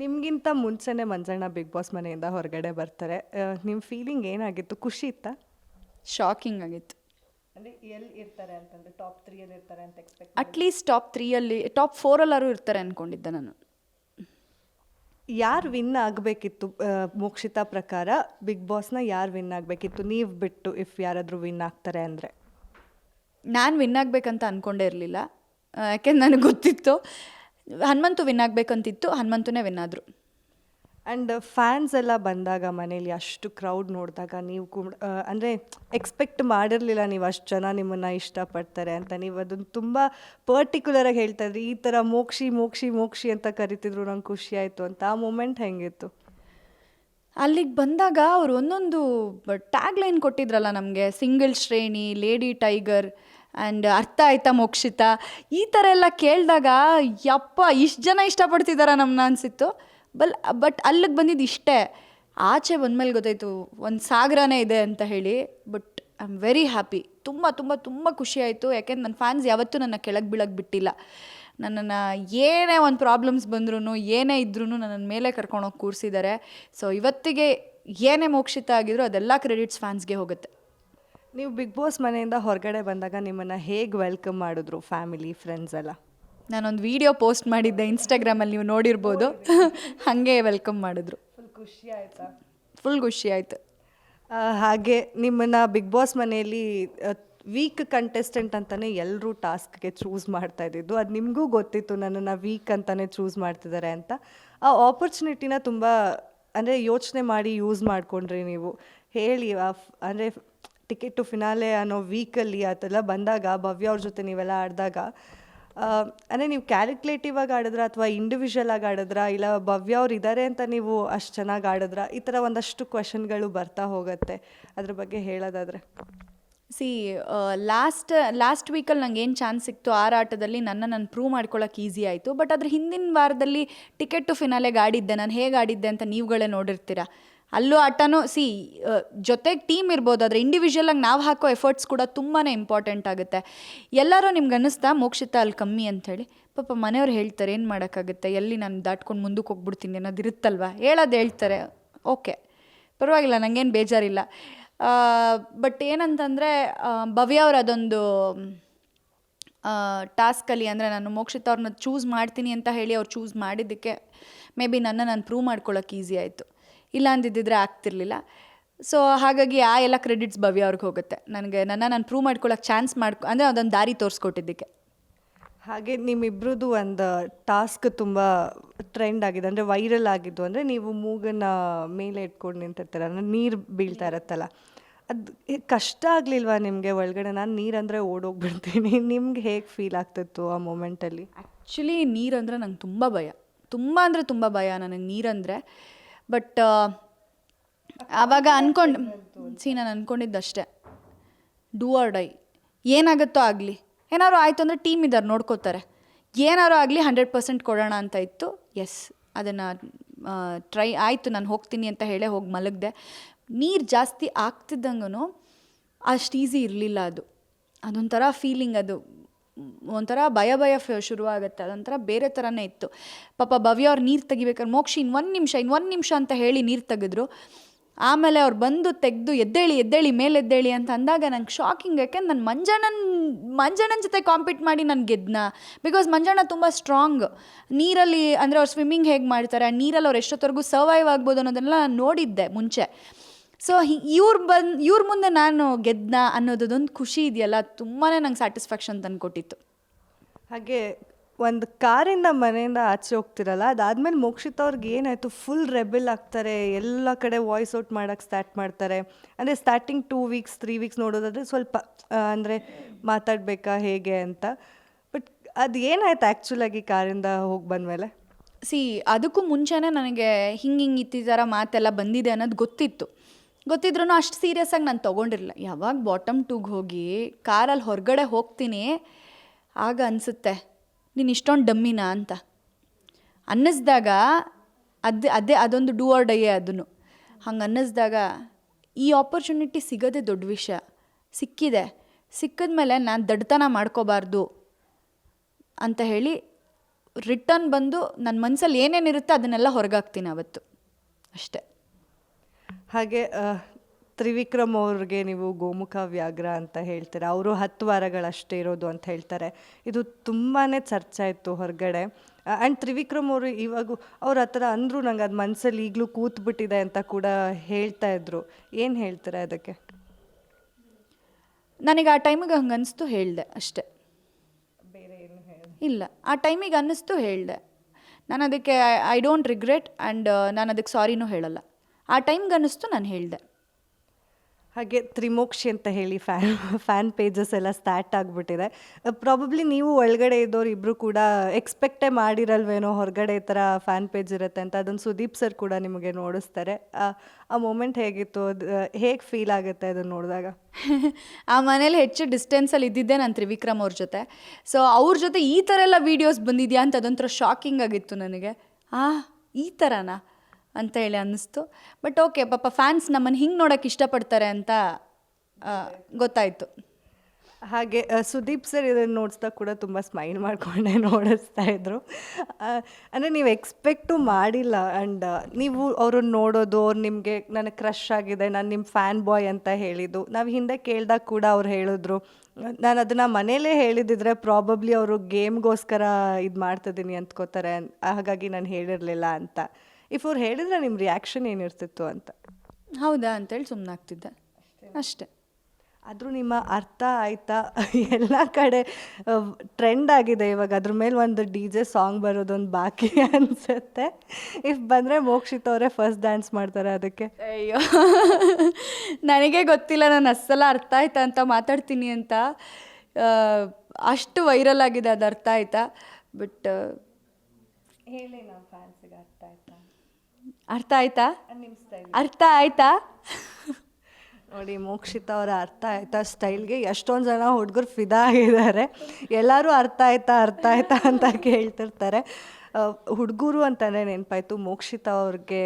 ನಿಮಗಿಂತ ಮುಂಚೆನೇ Manjanna big boss ಮನೆಯಿಂದ ಹೊರಗಡೆ ಬರ್ತಾರೆ. ನಿಮ್ಮ ಫೀಲಿಂಗ್ ಏನಾಗಿತ್ತು? ಖುಷಿ ಇತ್ತಾ? ಶಾಕಿಂಗ್ ಆಗಿತ್ತು. ಅಂದರೆ ಎಲ್ಲಿ ಇರ್ತಾರೆ ಅಂತಂದ್ರೆ ಟಾಪ್ ತ್ರೀಯಲ್ಲಿ ಇರ್ತಾರೆ ಅಂತ ಎಕ್ಸ್ಪೆಕ್ಟ್ ಅಟ್ಲೀಸ್ಟ್ ಟಾಪ್ ತ್ರೀಯಲ್ಲಿ ಟಾಪ್ ಫೋರಲ್ಲಾರು ಇರ್ತಾರೆ ಅಂದ್ಕೊಂಡಿದ್ದೆ ನಾನು. ಯಾರು ವಿನ್ ಆಗಬೇಕಿತ್ತು? ಮೋಕ್ಷಿತಾ ಪ್ರಕಾರ ಬಿಗ್ ಬಾಸ್ನ ಯಾರು ವಿನ್ ಆಗಬೇಕಿತ್ತು? ನೀವು ಬಿಟ್ಟು ಇಫ್ ಯಾರಾದರೂ ವಿನ್ ಆಗ್ತಾರೆ ಅಂದರೆ. ನಾನು ವಿನ್ ಆಗಬೇಕಂತ ಅಂದ್ಕೊಂಡೇ ಇರಲಿಲ್ಲ. ಯಾಕೆಂದ್ರೆ ನನಗೆ ಗೊತ್ತಿತ್ತು. ಹನುಮಂತು ವಿನ್ ಆಗಬೇಕಂತಿತ್ತು ಹನುಮಂತುನೇ ವಿನ್ ಆದರು. ಆ್ಯಂಡ್ ಫ್ಯಾನ್ಸ್ ಎಲ್ಲ ಬಂದಾಗ ಮನೇಲಿ ಅಷ್ಟು ಕ್ರೌಡ್ ನೋಡಿದಾಗ ನೀವು ಕೂಡ ಅಂದರೆ ಎಕ್ಸ್ಪೆಕ್ಟ್ ಮಾಡಿರಲಿಲ್ಲ ನೀವು ಅಷ್ಟು ಜನ ನಿಮ್ಮನ್ನು ಇಷ್ಟಪಡ್ತಾರೆ ಅಂತ. ನೀವು ಅದನ್ನು ತುಂಬ ಪರ್ಟಿಕ್ಯುಲರಾಗಿ ಹೇಳ್ತಾ ಇದ್ರಿ ಈ ಥರ ಮೋಕ್ಷಿ ಮೋಕ್ಷಿ ಮೋಕ್ಷಿ ಅಂತ ಕರಿತಿದ್ರು ನಂಗೆ ಖುಷಿ ಆಯಿತು ಅಂತ. ಆ ಮೂಮೆಂಟ್ ಹೆಂಗಿತ್ತು? ಅಲ್ಲಿಗೆ ಬಂದಾಗ ಅವರು ಒಂದೊಂದು ಟ್ಯಾಗ್ ಲೈನ್ ಕೊಟ್ಟಿದ್ರಲ್ಲ ನಮಗೆ ಸಿಂಗಲ್ ಶ್ರೇಣಿ ಲೇಡಿ ಟೈಗರ್ ಆ್ಯಂಡ್ ಅರ್ಥ ಆಯ್ತಾ ಮೋಕ್ಷಿತ? ಈ ಥರ ಎಲ್ಲ ಕೇಳಿದಾಗ, ಯಪ್ಪ, ಇಷ್ಟು ಜನ ಇಷ್ಟಪಡ್ತಿದ್ದಾರ ನಮ್ಮನ್ನ ಅನಿಸಿತ್ತು. ಬಲ್, ಬಟ್ ಅಲ್ಲಿಗೆ ಬಂದಿದ್ದು ಇಷ್ಟೇ. ಆಚೆ ಬಂದಮೇಲೆ ಗೊತ್ತಾಯಿತು, ಒಂದು ಸಾಗರನೇ ಇದೆ ಅಂತ ಹೇಳಿ. But I am very happy ತುಂಬ ತುಂಬ ತುಂಬ ಖುಷಿ ಆಯಿತು. ಯಾಕೆಂದ್ರೆ ನನ್ನ ಫ್ಯಾನ್ಸ್ ಯಾವತ್ತೂ ನನ್ನ ಕೆಳಗೆ ಬೀಳಕ್ಕೆ ಬಿಟ್ಟಿಲ್ಲ. ನನ್ನನ್ನು ಏನೇ ಒಂದು ಪ್ರಾಬ್ಲಮ್ಸ್ ಬಂದ್ರೂ ಏನೇ ಇದ್ರೂ ನನ್ನನ್ನು ಮೇಲೆ ಕರ್ಕೊಂಡೋಗಿ ಕೂರಿಸಿದ್ದಾರೆ ಸೊ ಇವತ್ತಿಗೆ ಏನೇ ಮೋಕ್ಷಿತ ಆಗಿದ್ರು ಅದೆಲ್ಲ ಕ್ರೆಡಿಟ್ಸ್ ಫ್ಯಾನ್ಸ್ಗೆ ಹೋಗುತ್ತೆ. ನೀವು ಬಿಗ್ ಬಾಸ್ ಮನೆಯಿಂದ ಹೊರಗಡೆ ಬಂದಾಗ ನಿಮ್ಮನ್ನು ಹೇಗೆ ವೆಲ್ಕಮ್ ಮಾಡಿದ್ರು ಫ್ಯಾಮಿಲಿ ಫ್ರೆಂಡ್ಸ್ ಎಲ್ಲ? ನಾನೊಂದು ವಿಡಿಯೋ ಪೋಸ್ಟ್ ಮಾಡಿದ್ದೆ ಇನ್ಸ್ಟಾಗ್ರಾಮಲ್ಲಿ ನೀವು ನೋಡಿರ್ಬೋದು. ಹಾಗೆ ವೆಲ್ಕಮ್ ಮಾಡಿದ್ರು. ಫುಲ್ ಖುಷಿ ಆಯಿತಾ? ಫುಲ್ ಖುಷಿ ಆಯಿತು. ಹಾಗೆ ನಿಮ್ಮನ್ನ ಬಿಗ್ ಬಾಸ್ ಮನೆಯಲ್ಲಿ ವೀಕ್ ಕಂಟೆಸ್ಟೆಂಟ್ ಅಂತಾನೆ ಎಲ್ಲರೂ ಟಾಸ್ಕ್ಗೆ ಚೂಸ್ ಮಾಡ್ತಾ ಇದ್ದಿದ್ದು. ಅದು ನಿಮಗೂ ಗೊತ್ತಿತ್ತು ನನ್ನನ್ನು ವೀಕ್ ಅಂತಾನೆ ಚೂಸ್ ಮಾಡ್ತಿದ್ದಾರೆ ಅಂತ. ಆ ಆಪರ್ಚುನಿಟಿನ ತುಂಬ ಅಂದರೆ ಯೋಚನೆ ಮಾಡಿ ಯೂಸ್ ಮಾಡ್ಕೊಂಡ್ರಿ ನೀವು. ಹೇಳಿ ಅಂದರೆ ಟಿಕೆಟ್ ಟು ಫಿನಾಲೆ ಅನ್ನೋ ವೀಕಲ್ಲಿ ಅದೆಲ್ಲ ಬಂದಾಗ, ಭವ್ಯ ಅವ್ರ ಜೊತೆ ನೀವೆಲ್ಲ ಆಡಿದಾಗ ಅಂದರೆ ನೀವು ಕ್ಯಾಲ್ಕುಲೇಟಿವ್ ಆಗಿ ಆಡಿದ್ರ ಅಥವಾ ಇಂಡಿವಿಜುವಲ್ ಆಗಿ ಆಡಿದ್ರ? ಇಲ್ಲ ಭವ್ಯ ಅವ್ರು ಇದ್ದಾರೆ ಅಂತ ನೀವು ಅಷ್ಟು ಚೆನ್ನಾಗಿ ಆಡಿದ್ರ? ಈ ಥರ ಒಂದಷ್ಟು ಕ್ವಶನ್ಗಳು ಬರ್ತಾ ಹೋಗುತ್ತೆ, ಅದ್ರ ಬಗ್ಗೆ ಹೇಳೋದಾದರೆ. ಸಿ ಲಾಸ್ಟ್ ಲಾಸ್ಟ್ ವೀಕಲ್ಲಿ ನಂಗೆ ಏನು ಚಾನ್ಸ್ ಸಿಕ್ತು ಆರ ಆಟದಲ್ಲಿ ನನ್ನ ನಾನು ಪ್ರೂವ್ ಮಾಡ್ಕೊಳ್ಳೋಕೆ ಈಸಿ ಆಯಿತು. ಬಟ್ ಅದ್ರ ಹಿಂದಿನ ವಾರದಲ್ಲಿ ಟಿಕೆಟ್ ಟು ಫಿನಾಲೆಗೆ ಆಡಿದ್ದೆ. ನಾನು ಹೇಗೆ ಆಡಿದ್ದೆ ಅಂತ ನೀವುಗಳೇ ನೋಡಿರ್ತೀರ? ಅಲ್ಲೂ ಆಟನೂ ಸಿ ಜೊತೆಗೆ ಟೀಮ್ ಇರ್ಬೋದು, ಆದರೆ ಇಂಡಿವಿಜುವಲಾಗಿ ನಾವು ಹಾಕೋ ಎಫರ್ಟ್ಸ್ ಕೂಡ ತುಂಬಾ ಇಂಪಾರ್ಟೆಂಟ್ ಆಗುತ್ತೆ. ಎಲ್ಲರೂ ನಿಮ್ಗೆ ಅನ್ನಿಸ್ತಾ, ಮೋಕ್ಷಿತ ಅಲ್ಲಿ ಕಮ್ಮಿ ಅಂಥೇಳಿ ಪಾಪ ಮನೆಯವ್ರು ಹೇಳ್ತಾರೆ, ಏನು ಮಾಡೋಕ್ಕಾಗುತ್ತೆ? ಎಲ್ಲಿ ನಾನು ದಾಟ್ಕೊಂಡು ಮುಂದಕ್ಕೆ ಹೋಗ್ಬಿಡ್ತೀನಿ ಅನ್ನೋದು ಇರುತ್ತಲ್ವ? ಹೇಳೋದು ಹೇಳ್ತಾರೆ. ಓಕೆ ಪರವಾಗಿಲ್ಲ ನನಗೇನು ಬೇಜಾರಿಲ್ಲ. ಬಟ್ ಏನಂತಂದರೆ ಭವ್ಯ ಅವ್ರು ಅದೊಂದು ಟಾಸ್ಕಲ್ಲಿ ಅಂದರೆ ನಾನು ಮೋಕ್ಷಿತ ಅವ್ರನ್ನ ಚೂಸ್ ಮಾಡ್ತೀನಿ ಅಂತ ಹೇಳಿ ಅವ್ರು ಚೂಸ್ ಮಾಡಿದ್ದಕ್ಕೆ ಮೇ ಬಿ ನನ್ನ ನಾನು ಪ್ರೂವ್ ಮಾಡ್ಕೊಳ್ಳೋಕೆ ಈಸಿ ಆಯಿತು. ಇಲ್ಲ ಅಂದಿದ್ದಿದ್ರೆ ಆಗ್ತಿರ್ಲಿಲ್ಲ. ಸೊ ಹಾಗಾಗಿ ಆ ಎಲ್ಲ ಕ್ರೆಡಿಟ್ಸ್ ಭವ್ಯ ಅವ್ರಿಗೆ ಹೋಗುತ್ತೆ. ನನಗೆ ನನ್ನ ನಾನು ಪ್ರೂವ್ ಮಾಡ್ಕೊಳ್ಳೋಕೆ ಚಾನ್ಸ್ ಮಾಡ್ಕೊ ಅಂದರೆ ಅದೊಂದು ದಾರಿ ತೋರಿಸ್ಕೊಟ್ಟಿದ್ದಕ್ಕೆ. ಹಾಗೆ ನಿಮ್ಮಿಬ್ರದ್ದು ಒಂದು ಟಾಸ್ಕ್ ತುಂಬ ಟ್ರೆಂಡ್ ಆಗಿದೆ. ಅಂದರೆ ವೈರಲ್ ಆಗಿದ್ದು. ಅಂದರೆ ನೀವು ಮೂಗನ್ನ ಮೇಲೆ ಇಟ್ಕೊಂಡು ನಿಂತಿರ್ತೀರ. ಅಂದರೆ ನೀರು ಬೀಳ್ತಾ ಇರತ್ತಲ್ಲ. ಅದು ಕಷ್ಟ ಆಗಲಿಲ್ವಾ ನಿಮಗೆ ಒಳಗಡೆ? ನಾನು ನೀರಂದರೆ ಓಡೋಗ್ಬಿಡ್ತೀನಿ. ನಿಮ್ಗೆ ಹೇಗೆ ಫೀಲ್ ಆಗ್ತಿತ್ತು ಆ ಮೂಮೆಂಟಲ್ಲಿ ಆ್ಯಕ್ಚುಲಿ ನೀರಂದರೆ ನಂಗೆ ತುಂಬ ಭಯ. ತುಂಬ ಅಂದರೆ ತುಂಬ ಭಯ. ನನಗೆ ನೀರಂದರೆ ಬಟ್ ಆವಾಗ ಅನ್ಕೊಂಡು ಸಿ ನಾನು ಅಂದ್ಕೊಂಡಿದ್ದಷ್ಟೇ ಡೂ ಆರ್ ಡೈ ಏನಾಗುತ್ತೋ ಆಗಲಿ. ಏನಾದ್ರು ಆಯಿತು ಅಂದರೆ ಟೀಮ್ ಇದ್ದಾರೆ ನೋಡ್ಕೋತಾರೆ. ಏನಾದ್ರು ಆಗಲಿ ಹಂಡ್ರೆಡ್ ಪರ್ಸೆಂಟ್ ಕೊಡೋಣ ಅಂತ ಇತ್ತು. ಎಸ್ ಅದನ್ನು ಟ್ರೈ ಆಯಿತು, ನಾನು ಹೋಗ್ತೀನಿ ಅಂತ ಹೇಳೇ ಹೋಗಿ ಮಲಗಿದೆ. ನೀರು ಜಾಸ್ತಿ ಆಗ್ತಿದ್ದಂಗೂ ಅಷ್ಟು ಈಸಿ ಇರಲಿಲ್ಲ ಅದು. ಅದೊಂಥರ ಫೀಲಿಂಗ್ ಅದು. ಒಂಥರ ಭಯ ಭಯ ಶುರುವಾಗುತ್ತೆ. ಅದೊಂಥರ ಬೇರೆ ಥರನೇ ಇತ್ತು. ಪಾಪ ಭವ್ಯ ಅವ್ರು ನೀರು ತೆಗಿಬೇಕಾದ್ರೆ ಮೋಕ್ಷಿ ಇನ್ನು ಒಂದು ನಿಮಿಷ ಇನ್ನು ಒಂದು ನಿಮಿಷ ಅಂತ ಹೇಳಿ ನೀರು ತೆಗೆದ್ರು. ಆಮೇಲೆ ಅವ್ರು ಬಂದು ತೆಗೆದು ಎದ್ದೇಳಿ ಎದ್ದೇಳಿ ಮೇಲೆ ಎದ್ದೇಳಿ ಅಂತ ಅಂದಾಗ ನಂಗೆ ಶಾಕಿಂಗ್ ಯಾಕೆಂದ್ರೆ ನಾನು ಮಂಜಣ್ಣನ ಮಂಜಣ್ಣನ ಜೊತೆ ಕಾಂಪೀಟ್ ಮಾಡಿ ನಾನು ಗೆದ್ನ. ಬಿಕಾಸ್ ಮಂಜಣ್ಣ ತುಂಬ ಸ್ಟ್ರಾಂಗ್ ನೀರಲ್ಲಿ ಅಂದರೆ ಅವ್ರು ಸ್ವಿಮ್ಮಿಂಗ್ ಹೇಗೆ ಮಾಡ್ತಾರೆ ನೀರಲ್ಲಿ ಅವ್ರು ಎಷ್ಟೊತ್ತವರೆಗೂ ಸರ್ವೈವ್ ಆಗ್ಬೋದು ಅನ್ನೋದನ್ನೆಲ್ಲ ನಾನು ನೋಡಿದ್ದೆ ಮುಂಚೆ. ಸೊ ಇವ್ರು ಬಂದು ಇವ್ರ ಮುಂದೆ ನಾನು ಗೆದ್ನ ಅನ್ನೋದೊಂದು ಖುಷಿ ಇದೆಯಲ್ಲ ತುಂಬಾ ನಂಗೆ ಸ್ಯಾಟಿಸ್ಫ್ಯಾಕ್ಷನ್ ತಂದುಕೊಟ್ಟಿತ್ತು ಹಾಗೆ ಒಂದು ಕಾರಿಂದ ಮನೆಯಿಂದ ಆಚೆ ಹೋಗ್ತಿರಲ್ಲ ಅದಾದ್ಮೇಲೆ ಮೋಕ್ಷಿತ ಅವ್ರಿಗೆ ಏನಾಯಿತು ಫುಲ್ ರೆಬೆಲ್ ಆಗ್ತಾರೆ ಎಲ್ಲ ಕಡೆ ವಾಯ್ಸ್ ಔಟ್ ಮಾಡೋಕ್ಕೆ ಸ್ಟಾರ್ಟ್ ಮಾಡ್ತಾರೆ. ಅಂದರೆ starting two weeks three weeks ನೋಡೋದಾದರೆ ಸ್ವಲ್ಪ ಅಂದರೆ ಮಾತಾಡಬೇಕಾ ಹೇಗೆ ಅಂತ. ಬಟ್ ಅದು ಏನಾಯ್ತು ಆ್ಯಕ್ಚುಲಾಗಿ ಕಾರಿಂದ ಹೋಗಿ ಬಂದಮೇಲೆ ಸಿ ಅದಕ್ಕೂ ಮುಂಚೆನೇ ನನಗೆ ಹಿಂಗೆ ಹಿಂಗೆ ಈ ಥರ ಮಾತೆಲ್ಲ ಬಂದಿದೆ ಅನ್ನೋದು ಗೊತ್ತಿತ್ತು. ಗೊತ್ತಿದ್ರೂ ಅಷ್ಟು ಸೀರಿಯಸ್ ಆಗಿ ನಾನು ತೊಗೊಂಡಿರಲಿಲ್ಲ. ಯಾವಾಗ ಬಾಟಮ್ ಟೂಗೆ ಹೋಗಿ ಕಾರಲ್ಲಿ ಹೊರಗಡೆ ಹೋಗ್ತೀನಿ, ಆಗ ಅನಿಸುತ್ತೆ, ನೀನು ಇಷ್ಟೊಂದು ಡಮ್ಮಿನಾ ಅಂತ. ಅನ್ನಿಸ್ದಾಗ ಅದು, ಅದೇ, ಅದೊಂದು ಡೂ ಆರ್ ಡೈಯೇ ಅದನ್ನು ಹಂಗೆ ಅನ್ನಿಸ್ದಾಗ ಈ ಆಪರ್ಚುನಿಟಿ ಸಿಗೋದೇ ದೊಡ್ಡ ವಿಷಯ. ಸಿಕ್ಕಿದೆ. ಸಿಕ್ಕಿದ ಮೇಲೆ ನಾನು ದಡ್ತನ ಮಾಡ್ಕೋಬಾರ್ದು ಅಂತ ಹೇಳಿ ರಿಟರ್ನ್ ಬಂದು ನನ್ನ ಮನಸ್ಸಲ್ಲಿ ಏನೇನಿರುತ್ತೆ ಅದನ್ನೆಲ್ಲ ಹೊರಗಾಕ್ತೀನಿ ಅವತ್ತು. ಅಷ್ಟೇ. ಹಾಗೆ ತ್ರಿವಿಕ್ರಮ್ ಅವ್ರಿಗೆ ನೀವು ಗೋಮುಖ ವ್ಯಾಘ್ರ ಅಂತ ಹೇಳ್ತೀರಾ? ಅವರು ಹತ್ತು ವಾರಗಳಷ್ಟೇ ಇರೋದು ಅಂತ ಹೇಳ್ತಾರೆ. ಇದು ತುಂಬಾ ಚರ್ಚೆ ಆಯಿತು ಹೊರಗಡೆ. ಆ್ಯಂಡ್ ತ್ರಿವಿಕ್ರಮ್ ಅವರು ಇವಾಗ ಅವ್ರ ಹತ್ರ ಅಂದರು ನಂಗೆ ಅದು ಮನಸ್ಸಲ್ಲಿ ಈಗಲೂ ಕೂತ್ಬಿಟ್ಟಿದೆ ಅಂತ ಕೂಡ ಹೇಳ್ತಾ ಇದ್ರು. ಏನು ಹೇಳ್ತೀರಾ ಅದಕ್ಕೆ? ನನಗೆ ಆ ಟೈಮಿಗೆ ಹಂಗೆ ಅನಿಸ್ತು ಹೇಳಿದೆ ಅಷ್ಟೇ. ಇಲ್ಲ ಆ ಟೈಮಿಗೆ ಅನ್ನಿಸ್ತು ಹೇಳಿದೆ. ನಾನು ಅದಕ್ಕೆ ಐ ಡೋಂಟ್ ರಿಗ್ರೆಟ್ ಆ್ಯಂಡ್ ನಾನು ಅದಕ್ಕೆ ಸಾರಿನೂ ಹೇಳಲ್ಲ. ಆ ಟೈಮ್ಗೆ ಅನ್ನಿಸ್ತು ನಾನು ಹೇಳಿದೆ. ಹಾಗೆ ತ್ರಿಮೋಕ್ಷಿ ಅಂತ ಹೇಳಿ ಫ್ಯಾನ್ ಫ್ಯಾನ್ ಪೇಜಸ್ ಎಲ್ಲ ಸ್ಟಾರ್ಟ್ ಆಗಿಬಿಟ್ಟಿದೆ. ಪ್ರಾಬಬ್ಲಿ ನೀವು ಒಳಗಡೆ ಇದ್ದವ್ರು ಇಬ್ಬರು ಕೂಡ ಎಕ್ಸ್ಪೆಕ್ಟೇ ಮಾಡಿರಲ್ವೇನೋ ಹೊರಗಡೆ ಈ ಥರ ಫ್ಯಾನ್ ಪೇಜ್ ಇರುತ್ತೆ ಅಂತ ಅದನ್ನು ಸುದೀಪ್ ಸರ್ ಕೂಡ ನಿಮಗೆ ನೋಡಿಸ್ತಾರೆ. ಆ- ಆ ಮೂಮೆಂಟ್ ಹೇಗಿತ್ತು? ಅದು ಹೇಗೆ ಫೀಲ್ ಆಗುತ್ತೆ ಅದನ್ನು ನೋಡಿದಾಗ? ಆ ಮನೇಲಿ ಹೆಚ್ಚು ಡಿಸ್ಟೆನ್ಸಲ್ಲಿ ಇದ್ದಿದ್ದೆ ನಾನು ತ್ರಿವಿಕ್ರಮ್ ಅವ್ರ ಜೊತೆ. ಸೊ ಅವ್ರ ಜೊತೆ ಈ ಥರ ಎಲ್ಲ ವೀಡಿಯೋಸ್ ಬಂದಿದೆಯಾ ಅಂತ ಅದೊಂಥರ ಶಾಕಿಂಗ್ ಆಗಿತ್ತು ನನಗೆ. ಆ ಈ ಥರನಾ? ಅಂತ ಹೇಳಿ ಅನ್ನಿಸ್ತು. ಬಟ್ ಓಕೆ ಪಾಪ ಫ್ಯಾನ್ಸ್ ನಮ್ಮನ್ನು ಹಿಂಗೆ ನೋಡೋಕೆ ಇಷ್ಟಪಡ್ತಾರೆ ಅಂತ ಗೊತ್ತಾಯಿತು. ಹಾಗೆ ಸುದೀಪ್ ಸರ್ ಇದನ್ನು ನೋಡಿಸ್ದಾಗ ಕೂಡ ತುಂಬ ಸ್ಮೈಲ್ ಮಾಡಿಕೊಂಡೆ ನೋಡಿಸ್ತಾ ಇದ್ರು. ಅಂದರೆ ನೀವು ಎಕ್ಸ್ಪೆಕ್ಟು ಮಾಡಿಲ್ಲ ಆ್ಯಂಡ್ ನೀವು ಅವ್ರನ್ನ ನೋಡೋದು, ಅವ್ರು ನಿಮಗೆ ನನಗೆ ಕ್ರಶ್ ಆಗಿದೆ, ನಾನು ನಿಮ್ಮ ಫ್ಯಾನ್ ಬಾಯ್ ಅಂತ ಹೇಳಿದ್ದು. ನಾವು ಹಿಂದೆ ಕೇಳಿದಾಗ ಕೂಡ ಅವ್ರು ಹೇಳಿದ್ರು. ನಾನು ಅದನ್ನು ಮನೇಲೇ ಹೇಳಿದಿದ್ರೆ ಪ್ರಾಬಬ್ಲಿ ಅವರು ಗೇಮ್ಗೋಸ್ಕರ ಇದು ಮಾಡ್ತಿದ್ದೀನಿ ಅಂದ್ಕೋತಾರೆ ಅನ್- ಹಾಗಾಗಿ ನಾನು ಹೇಳಿರಲಿಲ್ಲ ಅಂತ. ಇಫ್ ಅವ್ರು ಹೇಳಿದ್ರೆ ನಿಮ್ಮ ರಿಯಾಕ್ಷನ್ ಏನಿರ್ತಿತ್ತು ಅಂತ. ಹೌದಾ ಅಂತೇಳಿ ಸುಮ್ಮನಾಗ್ತಿದ್ದೆ ಅಷ್ಟೇ. ಆದರೂ ನಿಮ್ಮ ಅರ್ಥ ಆಯ್ತಾ? ಎಲ್ಲ ಕಡೆ ಟ್ರೆಂಡ್ ಆಗಿದೆ ಇವಾಗ. ಅದ್ರ ಮೇಲೆ ಒಂದು ಡಿ ಜೆ ಸಾಂಗ್ ಬರೋದೊಂದು ಬಾಕಿ ಅನಿಸುತ್ತೆ. ಇಫ್ ಬಂದರೆ ಮೋಕ್ಷಿತ್ ಅವರೇ ಫಸ್ಟ್ ಡ್ಯಾನ್ಸ್ ಮಾಡ್ತಾರೆ ಅದಕ್ಕೆ. ಅಯ್ಯೋ. ನನಗೆ ಗೊತ್ತಿಲ್ಲ ನಾನು ಅಸ್ಸಲ ಅರ್ಥ ಆಯ್ತಾ ಅಂತ ಮಾತಾಡ್ತೀನಿ ಅಂತ. ಅಷ್ಟು ವೈರಲ್ ಆಗಿದೆ ಅದು ಅರ್ಥ ಆಯ್ತಾ? ಬಟ್ ಹೇಳಿ ನಮ್ಮ ಫ್ಯಾನ್ಸಿಗೆ ಅರ್ಥ ಆಯ್ತಾ? ಅರ್ಥ ಆಯ್ತಾ? ಅರ್ಥ ಆಯ್ತಾ? ನೋಡಿ ಮೋಕ್ಷಿತ ಅವರ ಅರ್ಥ ಆಯ್ತಾ ಸ್ಟೈಲ್ಗೆ? ಎಷ್ಟೊಂದು ಜನ ಹುಡುಗರು ಫಿದಾ ಆಗಿದ್ದಾರೆ. ಎಲ್ಲರೂ ಅರ್ಥ ಆಯ್ತಾ ಅರ್ಥ ಆಯ್ತಾ ಅಂತ ಕೇಳ್ತಿರ್ತಾರೆ. ಹುಡುಗರು ಅಂತಾನೆ ನೆನಪಾಯ್ತು. ಮೋಕ್ಷಿತ ಅವ್ರಿಗೆ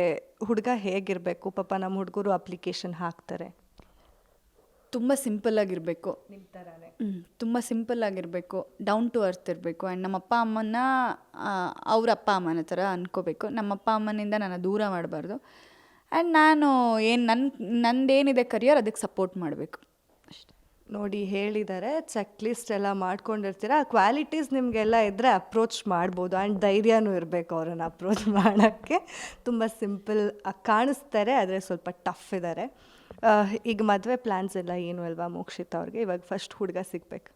ಹುಡುಗ ಹೇಗಿರಬೇಕು? ಪಾಪ ನಮ್ಮ ಹುಡುಗರು ಅಪ್ಲಿಕೇಶನ್ ಹಾಕ್ತಾರೆ. ತುಂಬ ಸಿಂಪಲ್ ಆಗಿರಬೇಕು. ನಿಮ್ಮ ಥರನೇ ತುಂಬ ಸಿಂಪಲ್ ಆಗಿರಬೇಕು ಡೌನ್ ಟು ಅರ್ತ್ ಇರಬೇಕು. ಆ್ಯಂಡ್ ನಮ್ಮ ಅಪ್ಪ ಅಮ್ಮನ ಅವ್ರ ಅಪ್ಪ ಅಮ್ಮನ ಥರ ಅನ್ಕೋಬೇಕು. ನಮ್ಮ ಅಪ್ಪ ಅಮ್ಮನಿಂದ ನಾನು ದೂರ ಮಾಡಬಾರ್ದು. ಆ್ಯಂಡ್ ನಾನು ಏನು ನನ್ನ ನಂದೇನಿದೆ ಕರಿಯರ್ ಅದಕ್ಕೆ ಸಪೋರ್ಟ್ ಮಾಡಬೇಕು. ಅಷ್ಟೇ. ನೋಡಿ ಹೇಳಿದ್ದಾರೆ ಚೆಕ್ ಲಿಸ್ಟ್ ಎಲ್ಲ ಮಾಡ್ಕೊಂಡಿರ್ತೀರ? ಆ ಕ್ವಾಲಿಟೀಸ್ ನಿಮಗೆಲ್ಲ ಇದ್ದರೆ ಅಪ್ರೋಚ್ ಮಾಡ್ಬೋದು. ಆ್ಯಂಡ್ ಧೈರ್ಯನೂ ಇರಬೇಕು ಅವ್ರನ್ನ ಅಪ್ರೋಚ್ ಮಾಡೋಕ್ಕೆ. ತುಂಬ ಸಿಂಪಲ್ ಕಾಣಿಸ್ತಾರೆ ಆದರೆ ಸ್ವಲ್ಪ ಟಫ್ ಇದ್ದಾರೆ ಈಗ ಮದುವೆ ಪ್ಲ್ಯಾನ್ಸ್ ಎಲ್ಲ ಏನು ಅಲ್ವಾ ಮೋಕ್ಷಿತ್ ಅವ್ರಿಗೆ? ಇವಾಗ ಫಸ್ಟ್ ಹುಡುಗ ಸಿಗ್ಬೇಕು.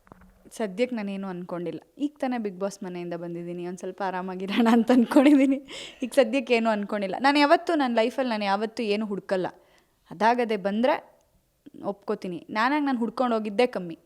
ಸದ್ಯಕ್ಕೆ ನಾನೇನು ಅಂದ್ಕೊಂಡಿಲ್ಲ ಈಗ ತಾನೇ ಬಿಗ್ ಬಾಸ್ ಮನೆಯಿಂದ ಬಂದಿದ್ದೀನಿ. ಒಂದು ಸ್ವಲ್ಪ ಆರಾಮಾಗಿರೋಣ ಅಂತ ಅಂದ್ಕೊಂಡಿದ್ದೀನಿ ಈಗ ಸದ್ಯಕ್ಕೆ ಏನು ಅಂದ್ಕೊಂಡಿಲ್ಲ ನಾನು ಯಾವತ್ತೂ ನನ್ನ ಲೈಫಲ್ಲಿ ನಾನು ಯಾವತ್ತೂ ಏನು ಹುಡ್ಕಲ್ಲ. ಅದಾಗದೆ ಬಂದರೆ ಒಪ್ಕೋತೀನಿ. ನಾನಾಗಿ ನಾನು ಹುಡ್ಕೊಂಡು ಹೋಗಿದ್ದೇ ಕಮ್ಮಿ.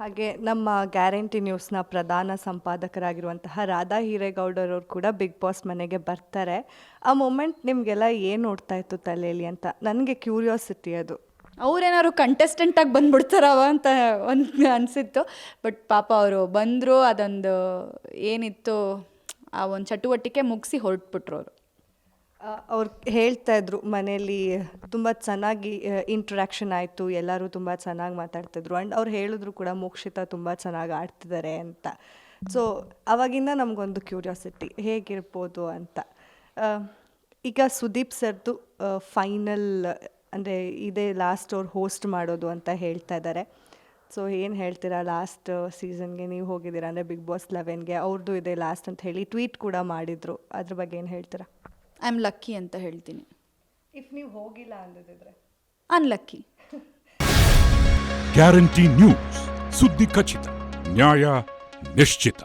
ಹಾಗೆ ನಮ್ಮ ಗ್ಯಾರಂಟಿ ನ್ಯೂಸ್ನ ಪ್ರಧಾನ ಸಂಪಾದಕರಾಗಿರುವಂತಹ ರಾಧಾ ಹಿರೇಗೌಡರವ್ರು ಕೂಡ ಬಿಗ್ ಬಾಸ್ ಮನೆಗೆ ಬರ್ತಾರೆ. ಆ ಮೂಮೆಂಟ್ ನಿಮಗೆಲ್ಲ ಏನು ನೋಡ್ತಾ ಇತ್ತು ತಲೆಯಲ್ಲಿ ಅಂತ? ನನಗೆ ಕ್ಯೂರಿಯಾಸಿಟಿ ಅದು. ಅವ್ರೇನಾದ್ರು ಕಂಟೆಸ್ಟೆಂಟಾಗಿ ಬಂದ್ಬಿಡ್ತಾರವ ಅಂತ ಒಂದು ಅನಿಸಿತ್ತು. ಬಟ್ ಪಾಪ ಅವರು ಬಂದರು, ಅದೊಂದು ಏನಿತ್ತು, ಆ ಒಂದು ಚಟುವಟಿಕೆ ಮುಗಿಸಿ ಹೊರಟ್ಬಿಟ್ರು ಅವರು. ಅವ್ರು ಹೇಳ್ತಾ ಇದ್ರು ಮನೆಯಲ್ಲಿ ತುಂಬ ಚೆನ್ನಾಗಿ ಇಂಟ್ರ್ಯಾಕ್ಷನ್ ಆಯಿತು, ಎಲ್ಲರೂ ತುಂಬ ಚೆನ್ನಾಗಿ ಮಾತಾಡ್ತಿದ್ರು. ಆ್ಯಂಡ್ ಅವ್ರು ಹೇಳಿದ್ರು ಕೂಡ ಮೋಕ್ಷಿತ ತುಂಬ ಚೆನ್ನಾಗಿ ಆಡ್ತಿದ್ದಾರೆ ಅಂತ. ಸೊ ಅವಾಗಿಂದ ನಮಗೊಂದು ಕ್ಯೂರಿಯಾಸಿಟಿ ಹೇಗಿರ್ಬೋದು ಅಂತ. ಈಗ ಸುದೀಪ್ ಸರ್ದು ಫೈನಲ್ ಅಂದರೆ ಇದೇ ಲಾಸ್ಟ್ ಅವ್ರು ಹೋಸ್ಟ್ ಮಾಡೋದು ಅಂತ ಹೇಳ್ತಾ ಇದ್ದಾರೆ ಸೊ ಏನು ಹೇಳ್ತೀರಾ ಲಾಸ್ಟ್ ಸೀಸನ್ಗೆ ನೀವು ಹೋಗಿದ್ದೀರಾ? ಅಂದರೆ ಬಿಗ್ ಬಾಸ್ ಲೆವೆನ್ಗೆ ಅವ್ರದ್ದು ಇದೆ ಲಾಸ್ಟ್ ಅಂತ ಹೇಳಿ ಟ್ವೀಟ್ ಕೂಡ ಮಾಡಿದರು. ಅದ್ರ ಬಗ್ಗೆ ಏನು ಹೇಳ್ತೀರಾ? ಐ ಆಮ್ ಲಕ್ಕಿ ಅಂತ ಹೇಳ್ತೀನಿ. ಇಫ್ ನೀವು ಹೋಗಿಲ್ಲ ಅಂದಿದ್ರೆ ಅನ್ಲಕ್ಕಿ ಗ್ಯಾರಂಟಿ ನ್ಯೂಸ್ ಸುದ್ದಿ ಖಚಿತ ನ್ಯಾಯ ನಿಶ್ಚಿತ